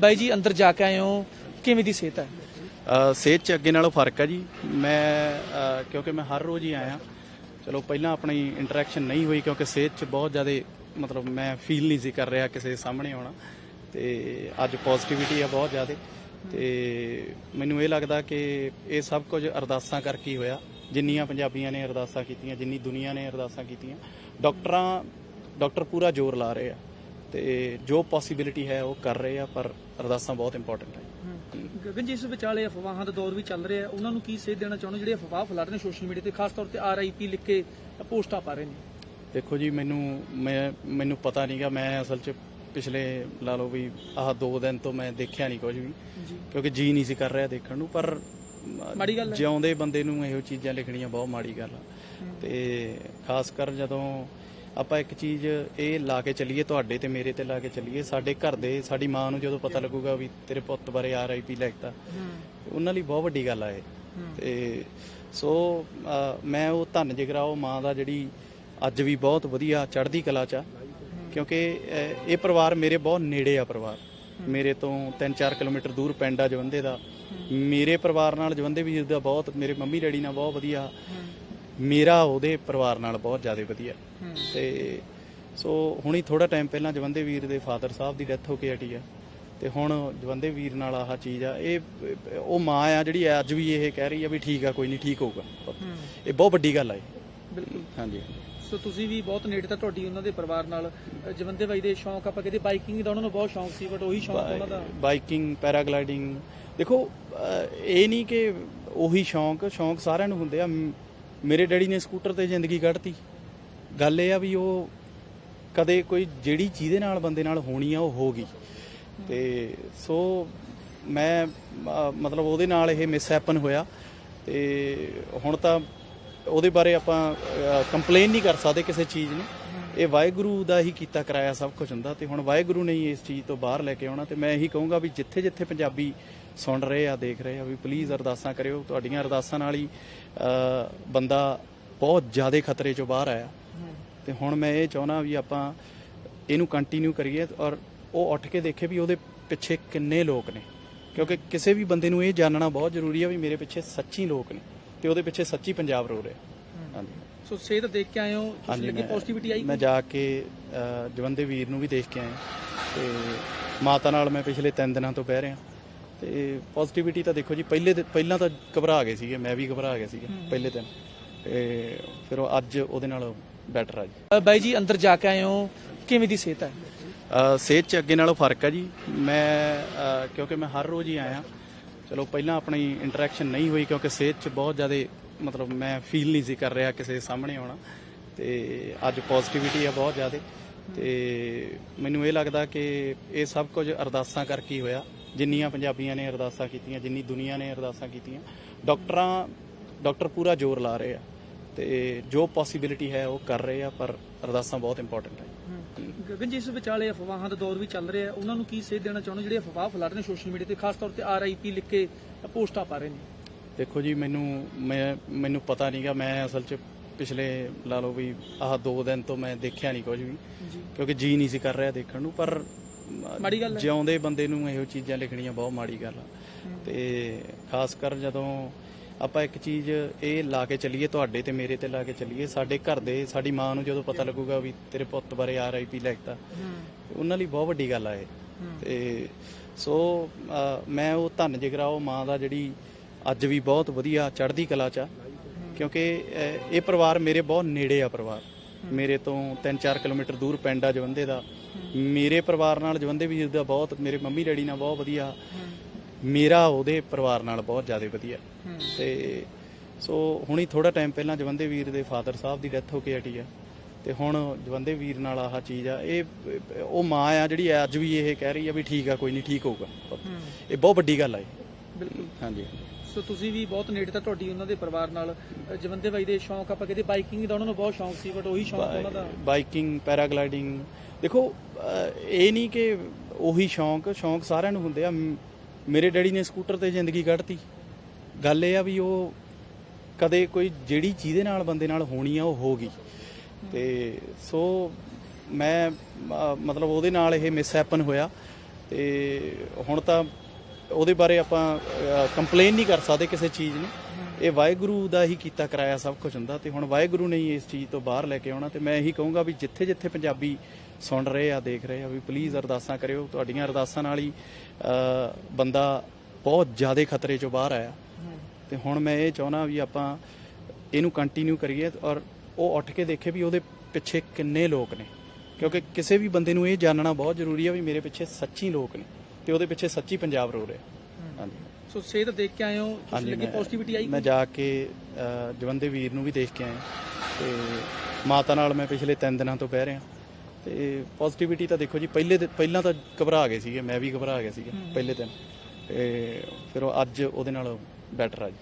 ਬਾਈ ਜੀ ਅੰਦਰ ਜਾ ਕੇ ਆਏ ਹੋ। ਕਿਵੇਂ ਦੀ ਸਿਹਤ ਹੈ? ਸਿਹਤ ਚ ਅੱਗੇ ਨਾਲੋਂ ਫ਼ਰਕ ਹੈ ਜੀ। ਮੈਂ ਅ, ਕਿਉਂਕਿ ਮੈਂ ਹਰ ਰੋਜ਼ ਹੀ ਆਇਆ। ਚਲੋ ਪਹਿਲਾਂ ਆਪਣੀ ਇੰਟਰੈਕਸ਼ਨ ਨਹੀਂ ਹੋਈ ਕਿਉਂਕਿ ਸਿਹਤ ਚ ਬਹੁਤ ਜ਼ਿਆਦਾ ਮਤਲਬ ਮੈਂ ਫੀਲ ਨਹੀਂ ਸੀ ਕਰ ਰਿਹਾ ਕਿਸੇ ਦੇ ਸਾਹਮਣੇ ਆਉਣਾ। ਤੇ ਅੱਜ ਪੋਜ਼ਿਟਿਵਿਟੀ ਆ ਬਹੁਤ ਜ਼ਿਆਦਾ। ਤੇ ਮੈਨੂੰ ਇਹ ਲੱਗਦਾ ਕਿ ਇਹ ਸਭ ਕੁਝ ਅਰਦਾਸਾਂ ਕਰਕੇ ਹੀ ਹੋਇਆ। ਜਿੰਨੀਆਂ ਪੰਜਾਬੀਆਂ ਨੇ ਅਰਦਾਸਾਂ ਕੀਤੀਆਂ ਜਿੰਨੀ ਦੁਨੀਆ ਨੇ ਅਰਦਾਸਾਂ ਕੀਤੀਆਂ। ਡਾਕਟਰਾਂ ਡਾਕਟਰ ਪੂਰਾ ਜ਼ੋਰ ਲਾ ਰਹੇ ਆ। ਤੇ ਜੋ ਪੋਸਿਬਿਲਿਟੀ ਹੈ ਉਹ ਕਰ ਰਹੇ ਆ ਪਰ ਅਰਦਾਸਾਂ ਬਹੁਤ ਇੰਪੋਰਟੈਂਟ ਹੈ। ਗਗਨ ਜੀ ਇਸ ਵਿਚਾਲੇ ਅਫਵਾਹਾਂ ਦਾ ਦੌਰ ਵੀ ਚੱਲ ਰਿਹਾ ਉਹਨਾਂ ਨੂੰ ਕੀ ਸੇਧ ਦੇਣਾ ਚਾਹੁੰਦੇ ਜਿਹੜੇ ਅਫਵਾਹ ਫੈਲਾ ਰਹੇ ਨੇ ਸੋਸ਼ਲ ਮੀਡੀਆ ਤੇ ਖਾਸ ਤੌਰ ਤੇ ਆਰਆਈਪੀ ਲਿਖ ਕੇ ਪੋਸਟਾਂ ਪਾ ਰਹੇ ਨੇ। ਦੇਖੋ ਜੀ ਮੈਨੂੰ ਮੈਂ ਮੈਨੂੰ ਪਤਾ ਨਹੀਂਗਾ ਮੈਂ ਅਸਲ 'ਚ ਪਿਛਲੇ ਲਾ ਲਓ ਵੀ ਆਹ ਦੋ ਦਿਨ ਤੋਂ ਮੈਂ ਦੇਖਿਆ ਨਹੀਂ ਕੁਝ ਵੀ ਕਿਉਂਕਿ ਜੀ ਨਹੀਂ ਸੀ ਕਰ ਰਿਹਾ ਦੇਖਣ ਨੂੰ। ਪਰ ਮਾੜੀ ਗੱਲ ਹੈ। ਜਿਉਂਦੇ ਬੰਦੇ ਨੂੰ ਇਹੋ ਚੀਜ਼ਾਂ ਲਿਖਣੀਆਂ ਬਹੁਤ ਮਾੜੀ ਗੱਲ ਆ। ਤੇ ਖਾਸ ਕਰ ਜਦੋਂ ਆਪਾਂ ਇੱਕ ਚੀਜ਼ ਇਹ ਲਾ ਕੇ ਚੱਲੀਏ ਤੁਹਾਡੇ ਤੇ ਮੇਰੇ ਤੇ ਲਾ ਕੇ ਚੱਲੀਏ ਸਾਡੇ ਘਰ ਦੇ ਸਾਡੀ ਮਾਂ ਨੂੰ ਜਦੋਂ ਪਤਾ ਲੱਗੂਗਾ ਵੀ ਤੇਰੇ ਪੁੱਤ ਬਾਰੇ ਆਰਆਈਪੀ ਲਿਖਤਾ ਉਹਨਾਂ ਲਈ ਬਹੁਤ ਵੱਡੀ ਗੱਲ ਆ ਇਹ। ਤੇ ਸੋ ਮੈਂ ਉਹ ਧੰਨ ਜਿਗਰਾ ਉਹ ਮਾਂ ਦਾ ਜਿਹੜੀ ਅੱਜ ਵੀ ਬਹੁਤ ਵਧੀਆ ਚੜ੍ਹਦੀ ਕਲਾ ਚ ਆ ਕਿਉਂਕਿ ਇਹ ਪਰਿਵਾਰ ਮੇਰੇ ਬਹੁਤ ਨੇੜੇ ਆ ਪਰਿਵਾਰ। ਮੇਰੇ ਤੋਂ 3-4 ਕਿਲੋਮੀਟਰ ਦੂਰ ਪਿੰਡ ਆ ਜਵੰਦੇ ਦਾ। ਮੇਰੇ ਪਰਿਵਾਰ ਨਾਲ ਜਵੰਦੇ ਵੀਰ ਦਾ ਬਹੁਤ ਮੇਰੇ ਮੰਮੀ ਡੈਡੀ ਨਾਲ ਬਹੁਤ ਵਧੀਆ ਮੇਰਾ ਉਹਦੇ ਪਰਿਵਾਰ ਨਾਲ ਬਹੁਤ ਜ਼ਿਆਦਾ ਵਧੀਆ। ਤੇ ਸੋ ਹੁਣੀ ਥੋੜਾ ਟਾਈਮ ਪਹਿਲਾਂ ਜਵੰਦੇ ਵੀਰ ਦੇ ਫਾਦਰ ਸਾਹਿਬ ਦੀ ਡੈਥ ਹੋ ਕੇ ਹਟੀ ਆ। ਤੇ ਹੁਣ ਜਵੰਦੇ ਵੀਰ ਨਾਲ ਆਹ ਚੀਜ਼ ਆ। ਇਹ ਉਹ ਮਾਂ ਆ ਜਿਹੜੀ ਅੱਜ ਵੀ ਇਹ ਕਹਿ ਰਹੀ ਆ ਵੀ ਠੀਕ ਆ ਕੋਈ ਨਹੀਂ ਠੀਕ ਹੋਊਗਾ। ਇਹ ਬਹੁਤ ਵੱਡੀ ਗੱਲ ਆ ਇਹ। ਬਿਲਕੁਲ। ਹਾਂਜੀ। ਸੋ ਤੁਸੀਂ ਵੀ ਬਹੁਤ ਨੇੜੇ ਤਾਂ ਤੁਹਾਡੀ ਉਹਨਾਂ ਦੇ ਪਰਿਵਾਰ ਨਾਲ ਜਵੰਦੇ ਬਾਈ ਦੇ ਸ਼ੌਂਕ ਆਪਾਂ ਕਹਿੰਦੇ ਬਾਈਕਿੰਗ ਦਾ ਉਹਨਾਂ ਨੂੰ ਬਹੁਤ ਸ਼ੌਂਕ ਸੀ ਬਟ ਉਹੀ ਸ਼ੌਂਕ ਉਹਨਾਂ ਦਾ। Biking paragliding. ਦੇਖੋ ਇਹ ਨਹੀਂ ਕਿ ਉਹੀ ਸ਼ੌਂਕ ਸ਼ੌਂਕ ਸਾਰਿਆਂ ਨੂੰ ਹੁੰਦੇ ਆ। ਮੇਰੇ ਡੈਡੀ ਨੇ ਸਕੂਟਰ ਤੇ ਜ਼ਿੰਦਗੀ ਕੱਢਤੀ। ਗੱਲ ਇਹ ਆ ਵੀ ਉਹ ਕਦੇ ਕੋਈ ਜਿਹੜੀ ਜਿਹਦੇ ਨਾਲ ਬੰਦੇ ਨਾਲ ਹੋਣੀ ਆ, ਉਹ ਹੋ ਗਈ। ਤੇ ਸੋ ਮੈਂ ਮਤਲਬ ਉਹਦੇ ਨਾਲ ਇਹ ਮਿਸਹੈਪਨ ਹੋਇਆ। ਤੇ ਹੁਣ ਤਾਂ ਉਹਦੇ ਬਾਰੇ ਆਪਾਂ ਕੰਪਲੇਨ ਨਹੀਂ ਕਰ ਸਕਦੇ ਕਿਸੇ ਚੀਜ਼ ਨੂੰ। ਇਹ ਵਾਹਿਗੁਰੂ ਦਾ ਹੀ ਕੀਤਾ ਕਰਾਇਆ ਸਭ ਕੁਝ ਹੁੰਦਾ। ਤੇ ਹੁਣ ਵਾਹਿਗੁਰੂ ਨੇ ਇਸ ਚੀਜ਼ ਤੋਂ ਬਾਹਰ ਲੈ ਕੇ ਆਉਣਾ। ਤੇ ਮੈਂ ਇਹੀ ਕਹੂੰਗਾ ਵੀ ਜਿੱਥੇ ਜਿੱਥੇ ਪੰਜਾਬੀ ਸੁਣ ਰਹੇ ਆ ਦੇਖ ਰਹੇ ਆ ਵੀ ਪਲੀਜ਼ ਅਰਦਾਸਾਂ ਕਰਿਓ। ਤੁਹਾਡੀਆਂ ਅਰਦਾਸਾਂ ਨਾਲ ਹੀ ਬੰਦਾ ਬਹੁਤ ਜ਼ਿਆਦਾ ਖਤਰੇ ਚੋਂ ਬਾਹਰ ਆਇਆ। ਤੇ ਹੁਣ ਮੈਂ ਇਹ ਚਾਹੁੰਦਾ ਵੀ ਆਪਾਂ ਇਹਨੂੰ ਕੰਟੀਨਿਊ ਕਰੀਏ ਔਰ ਉਹ ਉੱਠ ਕੇ ਦੇਖੇ ਵੀ ਉਹਦੇ ਪਿੱਛੇ ਕਿੰਨੇ ਲੋਕ ਨੇ। ਕਿਉਂਕਿ ਕਿਸੇ ਵੀ ਬੰਦੇ ਨੂੰ ਇਹ ਜਾਣਨਾ ਬਹੁਤ ਜ਼ਰੂਰੀ ਆ ਵੀ ਮੇਰੇ ਪਿੱਛੇ ਸੱਚੀ ਲੋਕ ਨੇ ਤੇ ਉਹਦੇ ਪਿੱਛੇ ਸੱਚੀ ਪੰਜਾਬ ਰੋ ਰਿਹਾ। ਹਾਂਜੀ। ਸੋ ਸਿਹਤ ਦੇਖ ਕੇ ਆਏ ਹੋ ਤੁਸੀਂ ਲੱਗੀ ਪੋਜ਼ਿਟਿਵਿਟੀ ਆਈ ਮੈਂ ਜਾ ਕੇ ਜਵੰਦੇ ਵੀਰ ਨੂੰ ਵੀ ਦੇਖ ਕੇ ਆਇਆ। ਤੇ ਮਾਤਾ ਨਾਲ ਮੈਂ ਪਿਛਲੇ 3 ਦਿਨਾਂ ਤੋਂ ਬਹਿ ਰਿਹਾ। ਤੇ ਪੋਜ਼ਿਟਿਵਿਟੀ ਤਾਂ ਦੇਖੋ ਜੀ ਪਹਿਲੇ ਦਿਨ- ਪਹਿਲਾਂ ਤਾਂ ਘਬਰਾ ਗਏ ਸੀਗੇ ਮੈਂ ਵੀ ਘਬਰਾ ਗਿਆ ਸੀਗਾ ਪਹਿਲੇ ਦਿਨ। ਤੇ ਫਿਰ ਉਹ ਅੱਜ ਉਹਦੇ ਨਾਲ ਬੈਟਰ ਆ ਜੀ। ਅ, ਬਾਈ ਜੀ ਅੰਦਰ ਜਾ ਕੇ ਆਏ ਹੋ ਕਿਵੇਂ ਦੀ ਸਿਹਤ ਹੈ? ਅ, ਸਿਹਤ ਚ ਅੱਗੇ ਨਾਲੋਂ ਫ਼ਰਕ ਹੈ ਜੀ। ਮੈਂ ਅ, ਕਿਉਂਕਿ ਮੈਂ ਹਰ ਰੋਜ਼ ਹੀ ਆਇਆ। ਚਲੋ ਪਹਿਲਾਂ ਆਪਣੀ ਇੰਟਰੈਕਸ਼ਨ ਨਹੀਂ ਹੋਈ ਕਿਉਂਕਿ ਸਿਹਤ ਚ ਬਹੁਤ ਜ਼ਿਆਦਾ ਮਤਲਬ ਮੈਂ ਫੀਲ ਨਹੀਂ ਸੀ ਕਰ ਰਿਹਾ ਕਿਸੇ ਦੇ ਸਾਹਮਣੇ ਆਉਣਾ। ਤੇ ਅੱਜ ਪੋਜ਼ਿਟਿਵਿਟੀ ਆ ਬਹੁਤ ਜ਼ਿਆਦਾ। ਤੇ ਮੈਨੂੰ ਇਹ ਲੱਗਦਾ ਕਿ ਇਹ ਸਭ ਕੁਝ ਅਰਦਾਸਾਂ ਕਰਕੇ ਹੀ ਹੋਇਆ। ਜਿੰਨੀਆਂ ਪੰਜਾਬੀਆਂ ਨੇ ਅਰਦਾਸਾਂ ਕੀਤੀਆਂ ਜਿੰਨੀ ਦੁਨੀਆ ਨੇ ਅਰਦਾਸਾਂ ਕੀਤੀਆਂ ਡਾਕਟਰਾਂ ਡਾਕਟਰ ਪੂਰਾ ਜ਼ੋਰ ਲਾ ਰਹੇ ਆ ਤੇ ਜੋ ਪੋਸਿਬਿਲਿਟੀ ਹੈ ਉਹ ਕਰ ਰਹੇ ਆ ਪਰ ਅਰਦਾਸਾਂ ਬਹੁਤ ਇੰਪੋਰਟੈਂਟ ਹੈ। ਗਗਨ ਜੀ ਇਸ ਵਿਚਾਲੇ ਅਫਵਾਹਾਂ ਦਾ ਦੌਰ ਵੀ ਚੱਲ ਰਿਹਾ। ਉਹਨਾਂ ਨੂੰ ਕੀ ਸੇਧ ਦੇਣਾ ਚਾਹੁੰਦੇ ਜਿਹੜੇ ਅਫਵਾਹ ਫੈਲਾ ਰਹੇ ਨੇ ਸੋਸ਼ਲ ਮੀਡੀਆ ਤੇ ਖਾਸ ਤੌਰ ਤੇ ਆਰਆਈਪੀ ਲਿਖ ਕੇ ਪੋਸਟਾਂ ਪਾ ਰਹੇ ਨੇ? ਦੇਖੋ ਜੀ ਮੈਨੂੰ ਮੈਂ ਮੈਨੂੰ ਪਤਾ ਨਹੀਂਗਾ ਮੈਂ ਅਸਲ 'ਚ ਪਿਛਲੇ ਲਾ ਲਓ ਵੀ ਆਹ ਦੋ ਦਿਨ ਤੋਂ ਮੈਂ ਦੇਖਿਆ ਨਹੀਂ ਕੁਝ ਵੀ। ਕਿਉਂਕਿ ਜੀ ਨਹੀਂ ਸੀ ਕਰ ਰਿਹਾ ਦੇਖਣ ਨੂੰ। ਪਰ ਮਾੜੀ ਗੱਲ ਹੈ। ਜਿਉਂਦੇ ਬੰਦੇ ਨੂੰ ਇਹੋ ਚੀਜ਼ਾਂ ਲਿਖਣੀਆਂ ਬਹੁਤ ਮਾੜੀ ਗੱਲ ਆ। ਤੇ ਖਾਸ ਕਰ ਜਦੋਂ ਆਪਾਂ ਇੱਕ ਚੀਜ਼ ਇਹ ਲਾ ਕੇ ਚੱਲੀਏ ਤੁਹਾਡੇ ਤੇ ਮੇਰੇ ਤੇ ਲਾ ਕੇ ਚੱਲੀਏ ਸਾਡੇ ਘਰ ਦੇ ਸਾਡੀ ਮਾਂ ਨੂੰ ਜਦੋਂ ਪਤਾ ਲੱਗੂਗਾ ਵੀ ਤੇਰੇ ਪੁੱਤ ਬਾਰੇ ਆਰਆਈਪੀ ਲਿਖਤਾ ਉਹਨਾਂ ਲਈ ਬਹੁਤ ਵੱਡੀ ਗੱਲ ਆ ਇਹ। ਤੇ ਸੋ ਮੈਂ ਉਹ ਧੰਨ ਜਿਗਰਾ ਉਹ ਮਾਂ ਦਾ ਜਿਹੜੀ ਅੱਜ ਵੀ ਬਹੁਤ ਵਧੀਆ ਚੜ੍ਹਦੀ ਕਲਾ ਚ ਆ। ਕਿਉਂਕਿ ਇਹ ਪਰਿਵਾਰ ਮੇਰੇ ਬਹੁਤ ਨੇੜੇ ਆ ਪਰਿਵਾਰ। ਮੇਰੇ ਤੋਂ 3-4 ਕਿਲੋਮੀਟਰ ਦੂਰ ਪਿੰਡ ਆ ਜਵੰਦੇ ਦਾ। ਮੇਰੇ ਪਰਿਵਾਰ ਨਾਲ ਜਵੰਦੇ ਵੀਰ ਦਾ ਬਹੁਤ ਮੇਰੇ ਮੰਮੀ ਡੈਡੀ ਨਾਲ ਬਹੁਤ ਵਧੀਆ। ਮੇਰਾ ਉਹਦੇ ਪਰਿਵਾਰ ਨਾਲ ਬਹੁਤ ਜ਼ਿਆਦਾ ਵਧੀਆ। ਤੇ ਸੋ ਹੁਣੀ ਥੋੜਾ ਟਾਈਮ ਪਹਿਲਾਂ ਜਵੰਦੇ ਵੀਰ ਦੇ ਫਾਦਰ ਸਾਹਿਬ ਦੀ ਡੈਥ ਹੋ ਕੇ ਹਟੀ ਆ। ਤੇ ਹੁਣ ਜਵੰਦੇ ਵੀਰ ਨਾਲ ਆਹ ਚੀਜ਼ ਆ। ਇਹ ਉਹ ਮਾਂ ਆ ਜਿਹੜੀ ਅੱਜ ਵੀ ਇਹ ਕਹਿ ਰਹੀ ਆ ਵੀ ਠੀਕ ਆ ਕੋਈ ਨਹੀਂ ਠੀਕ ਹੋਊਗਾ। ਇਹ ਬਹੁਤ ਵੱਡੀ ਗੱਲ ਆ ਇਹ। ਬਿਲਕੁਲ। ਹਾਂਜੀ। ਸੋ ਤੁਸੀਂ ਵੀ ਬਹੁਤ ਨੇੜੇ ਤਾਂ ਤੁਹਾਡੀ ਉਹਨਾਂ ਦੇ ਪਰਿਵਾਰ ਨਾਲ ਜਵੰਦੇ ਬਾਈ ਦੇ ਸ਼ੌਂਕ ਆਪਾਂ ਕਹਿੰਦੇ ਬਾਈਕਿੰਗ ਦਾ ਉਹਨਾਂ ਨੂੰ ਬਹੁਤ ਸ਼ੌਂਕ ਸੀ ਬਟ ਉਹੀ ਸ਼ੌਂਕ ਉਹਨਾਂ ਦਾ। ਬਾਈਕਿੰਗ ਪੈਰਾਗਲਾਈਡਿੰਗ ਦੇਖੋ ਇਹ ਨਹੀਂ ਕਿ ਉਹੀ ਸ਼ੌਂਕ ਸ਼ੌਂਕ ਸਾਰਿਆਂ ਨੂੰ ਹੁੰਦੇ ਆ। ਮੇਰੇ ਡੈਡੀ ਨੇ ਸਕੂਟਰ ਤੇ ਜ਼ਿੰਦਗੀ ਕੱਢਤੀ। ਗੱਲ ਇਹ ਆ ਵੀ ਉਹ ਕਦੇ ਕੋਈ ਜਿਹੜੀ ਜਿਹਦੇ ਨਾਲ ਬੰਦੇ ਨਾਲ ਹੋਣੀ ਆ ਉਹ ਹੋ ਗਈ। ਤੇ ਸੋ ਮੈਂ ਮਤਲਬ ਉਹਦੇ ਨਾਲ ਇਹ ਮਿਸਹੈਪਨ ਹੋਇਆ। ਤੇ ਹੁਣ ਤਾਂ ਉਹਦੇ ਬਾਰੇ ਆਪਾਂ ਕੰਪਲੇਨ ਨਹੀਂ ਕਰ ਸਕਦੇ ਕਿਸੇ ਚੀਜ਼ ਨੂੰ। ਇਹ ਵਾਹਿਗੁਰੂ ਦਾ ਹੀ ਕੀਤਾ ਕਰਾਇਆ ਸਭ ਕੁਝ ਹੁੰਦਾ ਤੇ ਹੁਣ ਵਾਹਿਗੁਰੂ ਨੇ ਹੀ ਇਸ ਚੀਜ਼ ਤੋਂ ਬਾਹਰ ਲੈ ਕੇ ਆਉਣਾ ਤੇ ਮੈਂ ਇਹੀ ਕਹੂੰਗਾ ਵੀ ਜਿੱਥੇ ਜਿੱਥੇ ਪੰਜਾਬੀ ਸੁਣ ਰਹੇ ਆ, ਦੇਖ ਰਹੇ ਆ, ਵੀ ਪਲੀਜ਼ ਅਰਦਾਸਾਂ ਕਰਿਓ। ਤੁਹਾਡੀਆਂ ਅਰਦਾਸਾਂ ਨਾਲ ਹੀ ਬੰਦਾ ਬਹੁਤ ਜ਼ਿਆਦਾ ਖਤਰੇ ਚੋਂ ਬਾਹਰ ਆਇਆ। ਤੇ ਹੁਣ ਮੈਂ ਇਹ ਚਾਹੁੰਦਾ ਵੀ ਆਪਾਂ ਇਹਨੂੰ ਕੰਟੀਨਿਊ ਕਰੀਏ ਔਰ ਉਹ ਉੱਠ ਕੇ ਦੇਖੇ ਵੀ ਉਹਦੇ ਪਿੱਛੇ ਕਿੰਨੇ ਲੋਕ ਨੇ। ਕਿਉਂਕਿ ਕਿਸੇ ਵੀ ਬੰਦੇ ਨੂੰ ਇਹ ਜਾਣਨਾ ਬਹੁਤ ਜ਼ਰੂਰੀ ਹੈ ਵੀ ਮੇਰੇ ਪਿੱਛੇ ਸੱਚੀ ਲੋਕ ਨੇ। ਤੇ ਉਹਦੇ ਪਿੱਛੇ ਸੱਚੀ ਪੰਜਾਬ ਰੋ ਰਿਹਾ। ਹਾਂਜੀ। ਸੋ ਸਿਹਤ ਦੇਖ ਕੇ ਆਏ ਹੋ ਤੁਸੀਂ ਲੱਗੀ ਪੋਜ਼ਿਟਿਵਿਟੀ ਆਈ ਮੈਂ ਜਾ ਕੇ ਜਵੰਦੇ ਵੀਰ ਨੂੰ ਵੀ ਦੇਖ ਕੇ ਆਇਆ। ਤੇ ਮਾਤਾ ਨਾਲ ਮੈਂ ਪਿਛਲੇ 3 ਦਿਨਾਂ ਤੋਂ ਬਹਿ ਰਿਹਾ। ਤੇ ਪੋਜ਼ਿਟਿਵਿਟੀ ਤਾਂ ਦੇਖੋ ਜੀ ਪਹਿਲੇ ਪਹਿਲਾਂ ਤਾਂ ਘਬਰਾ ਗਏ ਸੀਗੇ ਮੈਂ ਵੀ ਘਬਰਾ ਗਿਆ ਸੀਗਾ ਪਹਿਲੇ ਦਿਨ। ਤੇ ਫਿਰ ਉਹ ਅੱਜ ਉਹਦੇ ਨਾਲ ਬੈਟਰ ਆ ਜੀ।